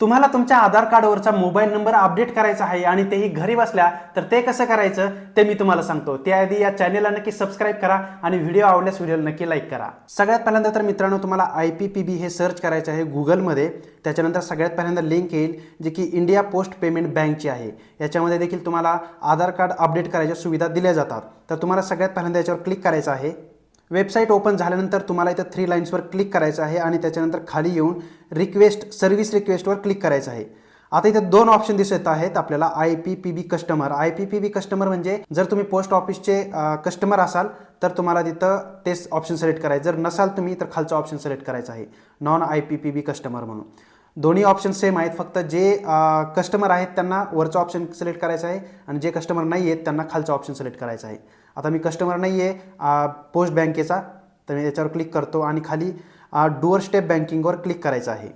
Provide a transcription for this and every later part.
तुम्हाला तुमच्या आधार कार्डवरचा मोबाईल नंबर अपडेट करायचा आहे आणि तेही घरी बसल्या तर ते कसं करायचं ते मी तुम्हाला सांगतो. त्याआधी या चॅनेलला नक्की सबस्क्राईब करा आणि व्हिडिओ आवडल्यास व्हिडिओला नक्की लाईक करा. सगळ्यात पहिल्यांदा तर मित्रांनो तुम्हाला आय पी पी बी हे सर्च करायचं आहे गुगलमध्ये. त्याच्यानंतर सगळ्यात पहिल्यांदा लिंक येईल जी की इंडिया पोस्ट पेमेंट बँकची आहे. याच्यामध्ये देखील तुम्हाला आधार कार्ड अपडेट करायच्या सुविधा दिल्या जातात. तर तुम्हाला सगळ्यात पहिल्यांदा याच्यावर क्लिक करायचं आहे. वेबसाईट ओपन झाल्यानंतर तुम्हाला इथं थ्री लाईन्सवर क्लिक करायचं आहे आणि त्याच्यानंतर खाली येऊन रिक्वेस्ट सर्व्हिस रिक्वेस्टवर क्लिक करायचं आहे. आता इथे दोन ऑप्शन दिसत आहेत आपल्याला I P P B customer I P P B customer म्हणजे जर तुम्ही पोस्ट ऑफिसचे कस्टमर असाल तर तुम्हाला तिथं तेच ऑप्शन सिलेक्ट करायचं. जर नसाल तुम्ही तर खालचं ऑप्शन सिलेक्ट करायचं आहे. Non I P P B customer म्हणून. दोन्ही ऑप्शन सेम आहेत. फक्त जे कस्टमर आहेत त्यांना वरचं ऑप्शन सिलेक्ट करायचं आहे आणि जे कस्टमर नाही आहेत त्यांना खालचं ऑप्शन सिलेक्ट करायचं आहे. आता मी कस्टमर नाही आहे पोस्ट बँकेचा तर मी याच्यावर क्लिक करतो आणि खाली डुअर स्टेप बँकिंगवर क्लिक करायचं आहे.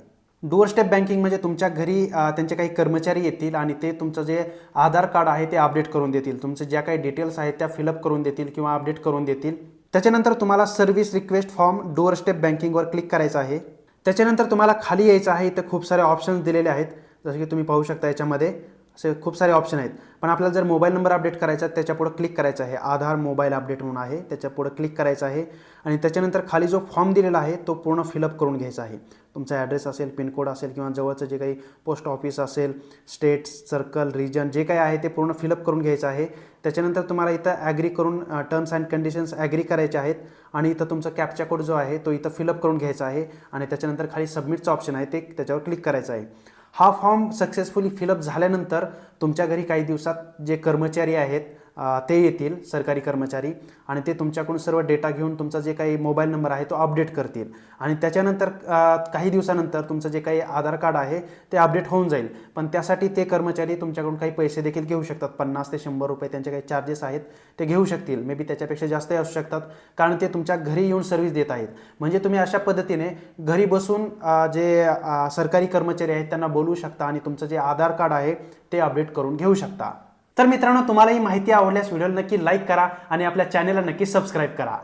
डुअर स्टेप बँकिंग म्हणजे तुमच्या घरी त्यांचे काही कर्मचारी येतील आणि ते तुमचं जे आधार कार्ड आहे ते अपडेट करून देतील. तुमचे ज्या काही डिटेल्स आहेत त्या फिलअप करून देतील किंवा अपडेट करून देतील. त्याच्यानंतर तुम्हाला service request form door step बँकिंगवर click करायचं आहे. त्याच्यानंतर तुम्हाला खाली यायचं आहे इथं खूप सारे ऑप्शन्स दिलेले आहेत. जसं की तुम्ही पाहू शकता याच्यामध्ये. असे खूप सारे ऑप्शन आहेत. पण आपल्याला जर मोबाईल नंबर अपडेट करायचा आहे क्लिक करायचं आहे. आधार मोबाईल अपडेट म्हणून आहे त्याच्यापुढं क्लिक करायचं आहे. आणि त्याच्यानंतर खाली जो फॉर्म दिलेला आहे तो पूर्ण फिलअप करून घ्यायचा आहे. तुमचा ॲड्रेस असेल पिनकोड असेल किंवा जवळचं जे काही पोस्ट ऑफिस असेल स्टेट सर्कल रिजन जे काही आहे ते पूर्ण फिलअप करून घ्यायचं आहे. त्याच्यानंतर तुम्हाला इथं ॲग्री करून टर्म्स अँड कंडिशन्स ॲग्री करायचे आहेत. आणि इथं तुमचा कॅपचा कोड जो आहे तो इथं फिलअप करून घ्यायचा आहे. आणि त्याच्यानंतर खाली सबमिटचं ऑप्शन आहे ते त्याच्यावर क्लिक करायचं आहे. हा फॉर्म सक्सेसफुली फिलअप झाल्यानंतर तुमच्या घरी काही दिवसात जे कर्मचारी आहेत ते येतील सरकारी कर्मचारी. आणि ते तुमच्याकडून सर्व डेटा घेऊन तुमचा जे काही मोबाईल नंबर आहे तो अपडेट करतील. आणि त्याच्यानंतर काही दिवसानंतर तुमचं जे काही आधार कार्ड आहे ते अपडेट होऊन जाईल. पण त्यासाठी ते कर्मचारी तुमच्याकडून काही पैसे देखील घेऊ शकतात. पन्नास ते शंभर रुपये त्यांचे काही चार्जेस आहेत ते घेऊ शकतील. मे बी त्याच्यापेक्षा जास्तही असू शकतात. कारण ते तुमच्या घरी येऊन सर्व्हिस देत आहेत. म्हणजे तुम्ही अशा पद्धतीने घरी बसून जे सरकारी कर्मचारी आहेत त्यांना बोलवू शकता आणि तुमचं जे आधार कार्ड आहे ते अपडेट करून घेऊ शकता. तर मित्रांनो तुम्हाला ही माहिती आवडल्यास व्हिडिओला नक्की लाईक करा आणि आपल्या चॅनेलला नक्की सबस्क्राईब करा.